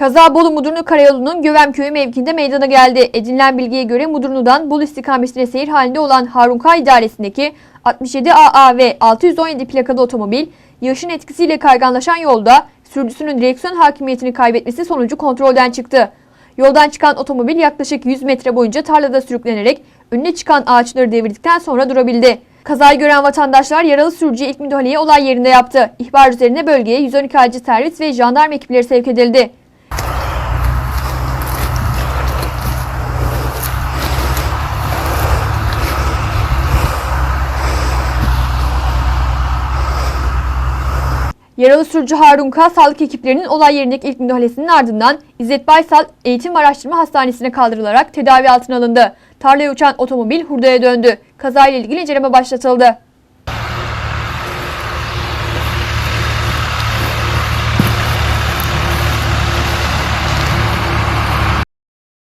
Kaza Bolu Mudurnu Karayolu'nun Gövemköyü mevkinde meydana geldi. Edinilen bilgiye göre Mudurnu'dan Bolu istikametine seyir halinde olan Harunka idaresindeki 67 AA ve 617 plakalı otomobil yağışın etkisiyle kayganlaşan yolda sürücüsünün direksiyon hakimiyetini kaybetmesi sonucu kontrolden çıktı. Yoldan çıkan otomobil yaklaşık 100 metre boyunca tarlada sürüklenerek önüne çıkan ağaçları devirdikten sonra durabildi. Kazayı gören vatandaşlar yaralı sürücüye ilk müdahaleyi olay yerinde yaptı. İhbar üzerine bölgeye 112 acil servis ve jandarma ekipleri sevk edildi. Yaralı sürücü Harun K. sağlık ekiplerinin olay yerindeki ilk müdahalesinin ardından İzzet Baysal Eğitim Araştırma Hastanesi'ne kaldırılarak tedavi altına alındı. Tarlaya uçan otomobil hurdaya döndü. Kazayla ilgili inceleme başlatıldı.